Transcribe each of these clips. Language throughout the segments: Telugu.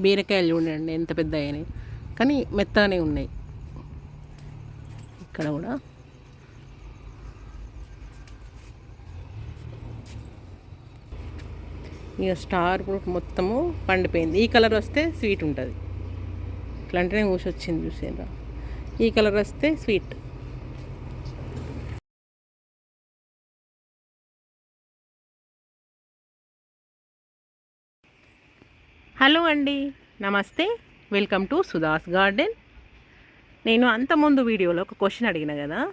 బీరకాయలు చూడండి ఎంత పెద్ద అయినాయి. కానీ మెత్తగానే ఉన్నాయి. ఇక్కడ కూడా. ఇక స్టార్ ఫ్రూట్ మొత్తము పండిపోయింది. ఈ కలర్ వస్తే స్వీట్ ఉంటుంది. ఇట్లాంటినే వచ్చింది చూసేదా ఈ కలర్ వస్తే స్వీట్. హలో అండి నమస్తే. వెల్కమ్ టు సుధాస్ గార్డెన్ నేను అంతకుముందు వీడియోలో ఒక క్వశ్చన్ అడిగిన కదా?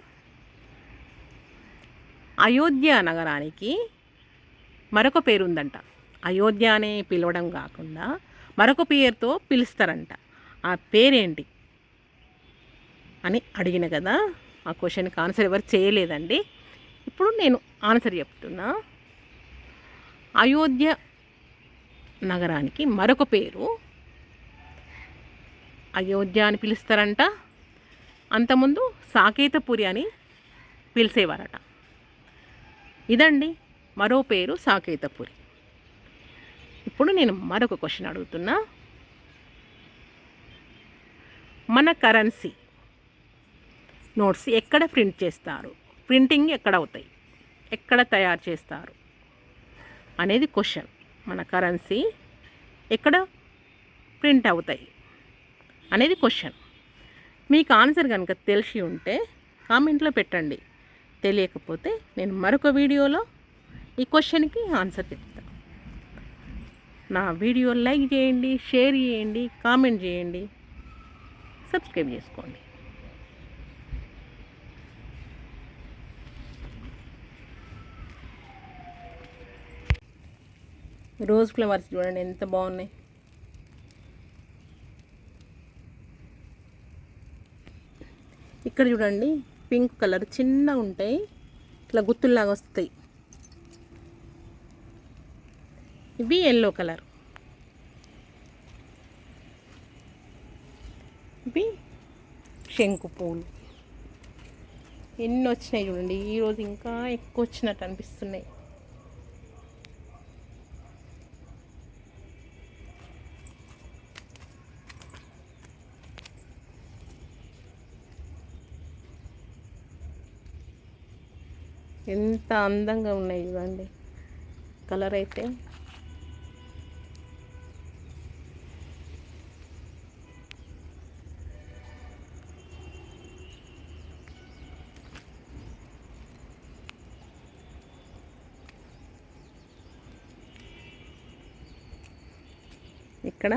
అయోధ్య నగరానికి మరొక పేరు ఉందంట అయోధ్య అనే పిలవడం కాకుండా మరొక పేరుతో పిలుస్తారంట. ఆ పేరేంటి అని అడిగిన కదా? ఆ క్వశ్చన్కి ఆన్సర్ ఎవరు చేయలేదండి. ఇప్పుడు నేను ఆన్సర్ చెప్తున్నా. అయోధ్య నగరానికి మరొక పేరు. అయోధ్య అని పిలుస్తారంట. అంతకుముందు సాకేతపురి అని పిలిచేవారట. ఇదండి మరో పేరు సాకేతపురి. ఇప్పుడు నేను మరొక క్వశ్చన్ అడుగుతున్నా. మన కరెన్సీ నోట్స్ ఎక్కడ ప్రింట్ చేస్తారు? ప్రింటింగ్ ఎక్కడ అవుతాయి? ఎక్కడ తయారు చేస్తారు? అనేది క్వశ్చన్. మన కరెన్సీ ఎక్కడ ప్రింట్ అవుతాయి అనేది క్వశ్చన్ మీకు ఆన్సర్ కనుక తెలిసి ఉంటే కామెంట్లో పెట్టండి. తెలియకపోతే నేను మరొక వీడియోలో ఈ క్వశ్చన్కి ఆన్సర్ చెప్తాను నా వీడియో లైక్ చేయండి షేర్ చేయండి కామెంట్ చేయండి సబ్స్క్రైబ్ చేసుకోండి. రోజ్ ఫ్లవర్స్ చూడండి ఎంత బాగున్నాయి. ఇక్కడ చూడండి పింక్ కలర్ చిన్న ఉంటాయి ఇట్లా గుత్తుల్లాగా వస్తాయి. ఇవి ఎల్లో కలర్ ఇవి శంకు పూలు. ఎన్ని వచ్చినాయి చూడండి ఈరోజు ఇంకా ఎక్కువ వచ్చినట్టు అనిపిస్తున్నాయి. ఎంత అందంగా ఉన్నాయి ఇవ్వండి కలర్ అయితే. ఇక్కడ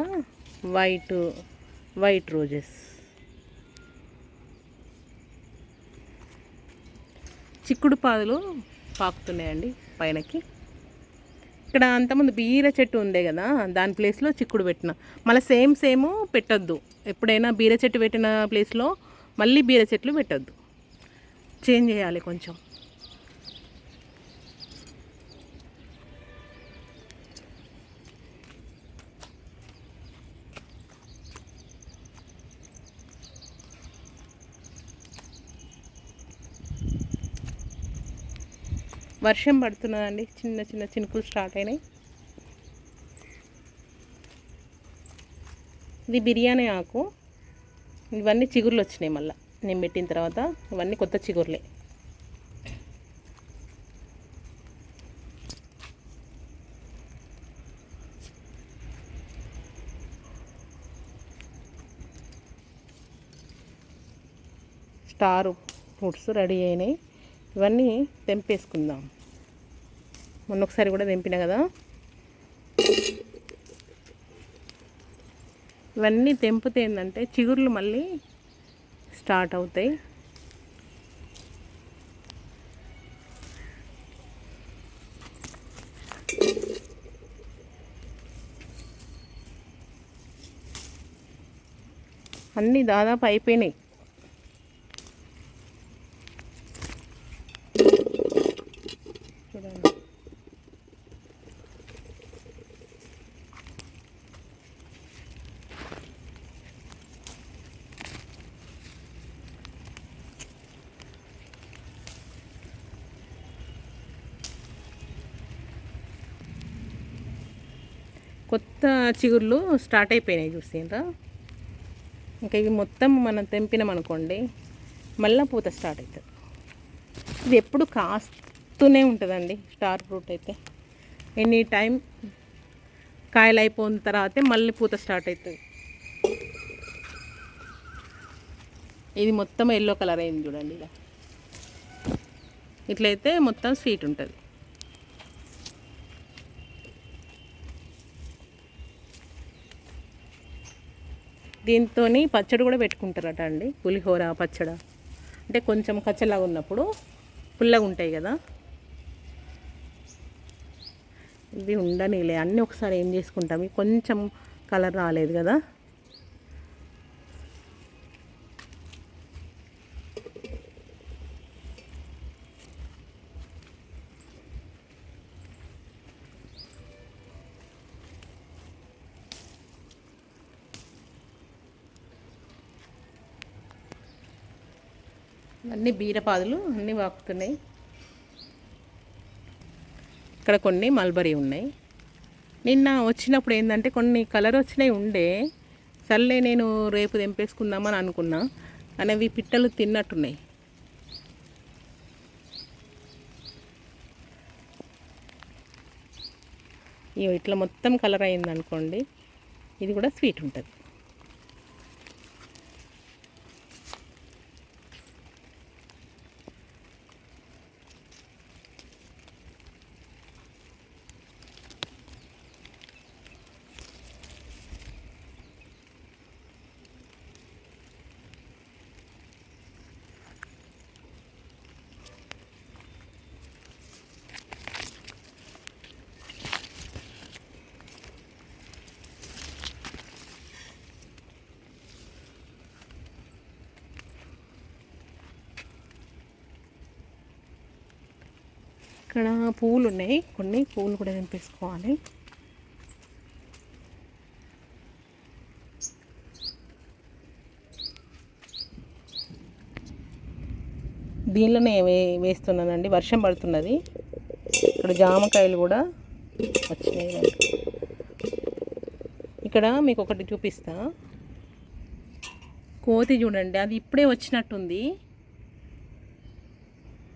వైట్ వైట్ రోజెస్ చిక్కుడు పాదులు పాకుతున్నాయండి పైనకి. ఇక్కడ అంతమంది బీర చెట్టు ఉందే కదా దాని ప్లేస్లో చిక్కుడు పెట్టిన. మళ్ళీ సేమ్ సేమ్ పెట్టొద్దు. ఎప్పుడైనా బీర చెట్టు పెట్టిన ప్లేస్లో మళ్ళీ బీర చెట్లు పెట్టొద్దు. చేంజ్ చేయాలి కొంచెం. వర్షం పడుతున్నదండి. చిన్న చిన్న చినుకులు స్టార్ట్ అయినాయి. ఇది బిర్యానీ ఆకు. ఇవన్నీ చిగుర్లు వచ్చినాయి మళ్ళీ. నేను పెట్టిన తర్వాత ఇవన్నీ కొత్త చిగుర్లే. స్టార్ ఫ్రూట్స్ రెడీ అయినాయి. ఇవన్నీ తెంపేసుకుందాం. మొన్న ఒకసారి కూడా తెంపిన కదా. ఇవన్నీ తెంపితే ఏంటంటే చిగుర్లు మళ్ళీ స్టార్ట్ అవుతాయి. అన్నీ దాదాపు అయిపోయినాయి చూడండి కొత్త చిగుళ్ళు చిగుర్లు స్టార్ట్ అయిపోయినాయి చూసిండ్రా? ఇంకా ఇవి మొత్తం మనం తెంపినాం అనుకోండి మళ్ళీ పూత స్టార్ట్ అవుతుంది ఇది ఎప్పుడు కాస్తూనే ఉంటుందండి స్టార్ ఫ్రూట్ అయితే. ఎనీ టైం కాయలు అయిపోయిన తర్వాతే మళ్ళీ పూత స్టార్ట్ అవుతుంది ఇది మొత్తం ఎల్లో కలర్ అయింది చూడండి ఇలా. ఇట్లయితే మొత్తం స్వీట్ ఉంటుంది. దీంతో పచ్చడి కూడా పెట్టుకుంటారట అండి. పులిహోర పచ్చడ. అంటే కొంచెం కచ్చలాగా ఉన్నప్పుడు పుల్లగా ఉంటాయి కదా. ఇది ఉండనిలే. అన్నీ ఒకసారి ఏం చేసుకుంటాం. కొంచెం కలర్ రాలేదు కదా. అన్ని బీరపాదులు అన్నీ వాకుతున్నాయి ఇక్కడ కొన్ని మల్బరీ ఉన్నాయి. నిన్న వచ్చినప్పుడు ఏంటంటే కొన్ని కలర్ వచ్చినాయి ఉండే. సర్లే నేను రేపు తెంపేసుకుందామని అనుకున్నా. అనేవి పిట్టలు తిన్నట్టున్నాయి. ఇట్లా మొత్తం కలర్ అయింది అనుకోండి ఇది కూడా స్వీట్ ఉంటుంది. ఇక్కడ పువ్వులు ఉన్నాయి కొన్ని పువ్వులు కూడా తెంపేసుకోవాలి. దీనిలోనే వే వేస్తున్నానండి. వర్షం పడుతున్నది. ఇక్కడ జామకాయలు కూడా వచ్చినాయి. ఇక్కడ మీకు ఒకటి చూపిస్తా. కోతి చూడండి. అది ఇప్పుడే వచ్చినట్టుంది.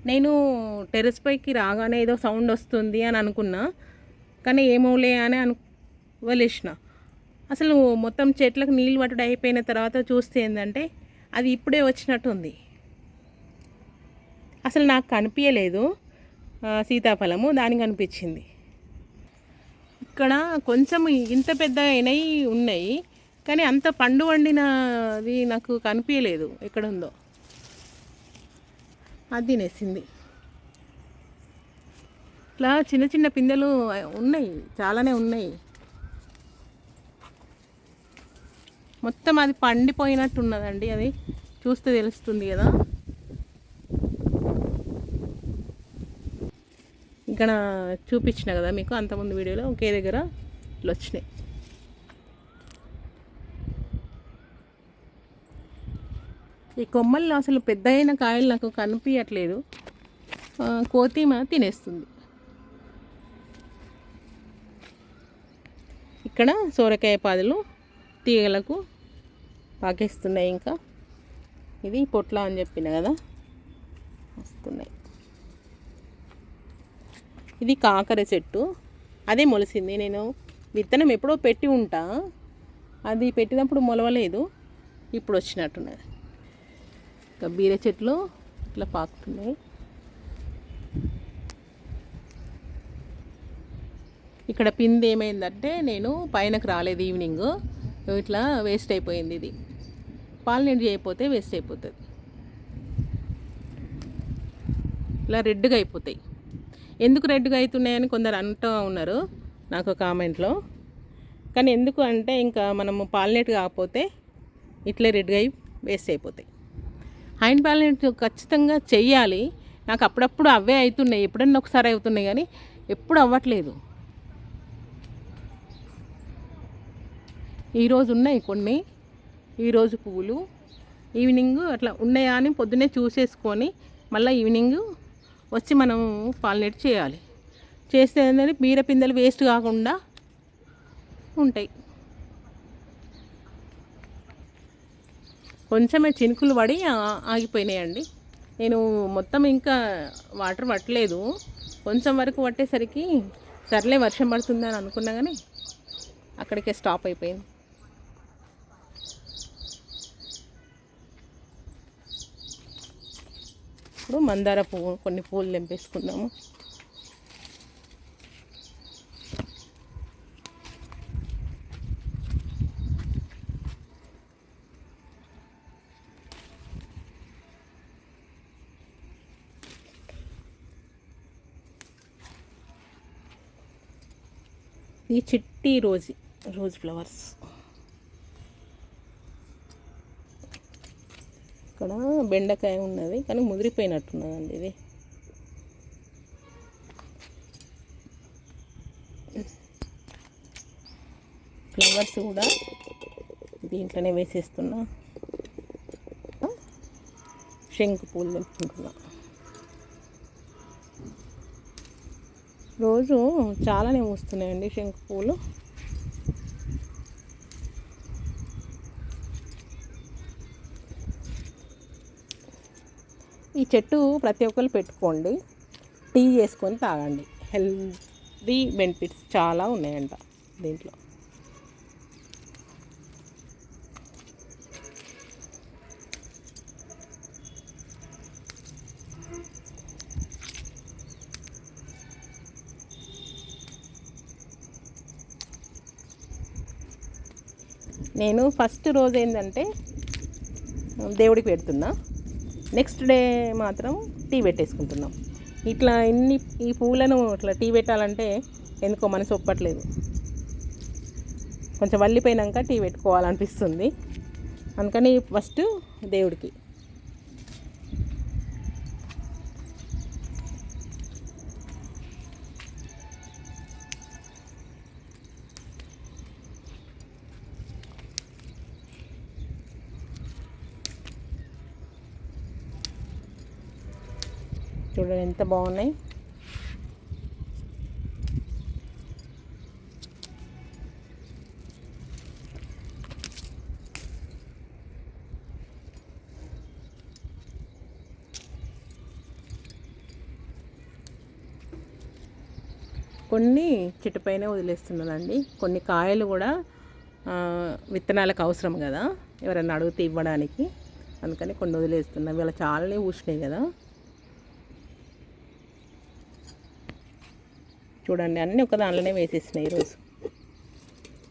నేను టెర్రస్ పైకి రాగానే ఏదో సౌండ్ వస్తుంది అని అనుకున్నా. కానీ ఏమోలే అని అను అసలు మొత్తం చెట్లకు నీళ్ళు పట్టుడు అయిపోయిన తర్వాత చూస్తే ఏంటంటే అది ఇప్పుడే వచ్చినట్టుంది. అసలు నాకు కనిపించలేదు సీతాఫలము దానికి కనిపించింది ఇక్కడ కొంచెం ఇంత పెద్ద అయినవి ఉన్నాయి కానీ అంత పండు వండినది నాకు కనిపించలేదు ఎక్కడ ఉందో అది తినేసింది. ఇట్లా చిన్న చిన్న పిందెలు ఉన్నాయి చాలానే ఉన్నాయి. మొత్తం అది పండిపోయినట్టు ఉన్నదండి అది. చూస్తే తెలుస్తుంది కదా. ఇక్కడ చూపించిన కదా మీకు అంతకుముందు వీడియోలో ఒకే దగ్గర ఇట్లా వచ్చినాయి ఈ కొమ్మల్లో అసలు పెద్ద అయిన కాయలు నాకు కనిపించట్లేదు కోతిమ తినేస్తుంది. ఇక్కడ సోరకాయ పాదులు తీగలకు పాకేస్తున్నాయి ఇంకా. ఇది పొట్ల అని చెప్పిన కదా? వస్తున్నాయి. ఇది కాకర చెట్టు. అదే మొలిసింది. నేను విత్తనం ఎప్పుడో పెట్టి ఉంటా. అది పెట్టినప్పుడు మొలవలేదు. ఇప్పుడు వచ్చినట్టున్నది. ఇంకా బీర చెట్లు ఇట్లా పాకుతున్నాయి. ఇక్కడ పింది ఏమైందంటే నేను పైనకు రాలేదు ఈవినింగ్. ఇట్లా వేస్ట్ అయిపోయింది ఇది. పాలనీడు చేయకపోతే వేస్ట్ అయిపోతుంది. ఇలా రెడ్గా అయిపోతాయి. ఎందుకు రెడ్గా అవుతున్నాయని కొందరు అంటూ ఉన్నారు నాకు కామెంట్లో. కానీ ఎందుకు అంటే ఇంకా మనము పాలనేట్ కాకపోతే ఇట్లే రెడ్గా అయి వేస్ట్ అయిపోతాయి. హ్యాండ్ బ్యాలెన్స్ ఖచ్చితంగా చెయ్యాలి. నాకు అప్పుడప్పుడు అవే అవుతున్నాయి ఎప్పుడన్నా ఒకసారి అవుతున్నాయి కానీ ఎప్పుడు అవ్వట్లేదు. ఈరోజు ఉన్నాయి కొన్ని. ఈరోజు పువ్వులు ఈవినింగ్ అట్లా ఉన్నాయా అని పొద్దున్నే చూసేసుకొని మళ్ళీ ఈవినింగ్ వచ్చి మనం పాలినేట్ చేయాలి. చేస్తే ఏంటంటే బీర పిందెలు వేస్ట్ కాకుండా ఉంటాయి. కొంచెమే చినుకులు పడి ఆగిపోయినాయండి. నేను మొత్తం ఇంకా వాటర్ పట్టలేదు. కొంచెం వరకు పట్టేసరికి సర్లే వర్షం పడుతుందని అనుకున్నా కానీ అక్కడికే స్టాప్ అయిపోయింది. ఇప్పుడు మందార పువ్వు కొన్ని పూలు తెంపేసుకున్నాము ఈ చిట్టి రోజు రోజ్ ఫ్లవర్స్. ఇక్కడ బెండకాయ ఉన్నది కానీ ముదిరిపోయినట్టున్నదండి ఇది. ఫ్లవర్స్ కూడా దీంట్లోనే వేసేస్తున్నా. శంకు పూలు తెంపుకుంటున్నా రోజు చాలానే వస్తున్నాయండి శంకు పూలు. ఈ చెట్టు ప్రతి ఒక్కరు పెట్టుకోండి. టీ చేసుకొని తాగండి. హెల్తీ బెనిఫిట్స్ చాలా ఉన్నాయంట దీంట్లో. నేను ఫస్ట్ రోజు ఏంటంటే దేవుడికి పెడుతున్నా. నెక్స్ట్ డే మాత్రం టీ పెట్టేసుకుంటున్నాం. ఇట్లా ఇన్ని ఈ పూలను ఇట్లా టీ పెట్టాలంటే ఎందుకో మనసు ఒప్పట్లేదు. కొంచెం వల్లిపోయినాక టీ పెట్టుకోవాలనిపిస్తుంది. అందుకని ఫస్ట్ దేవుడికి. చూడండి ఎంత బాగున్నాయి. కొన్ని చెట్టుపైన వదిలేస్తున్నానండి కొన్ని కాయలు కూడా విత్తనాలకు అవసరం కదా ఎవరైనా అడిగితే ఇవ్వడానికి. అందుకని కొన్ని వదిలేస్తున్నాం. ఇవాళ చాలానే ఊసినాయి కదా. చూడండి అన్నీ ఒక దానిలోనే వేసేసినాయి ఈరోజు.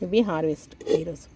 ఇవి హార్వెస్ట్ ఈరోజు.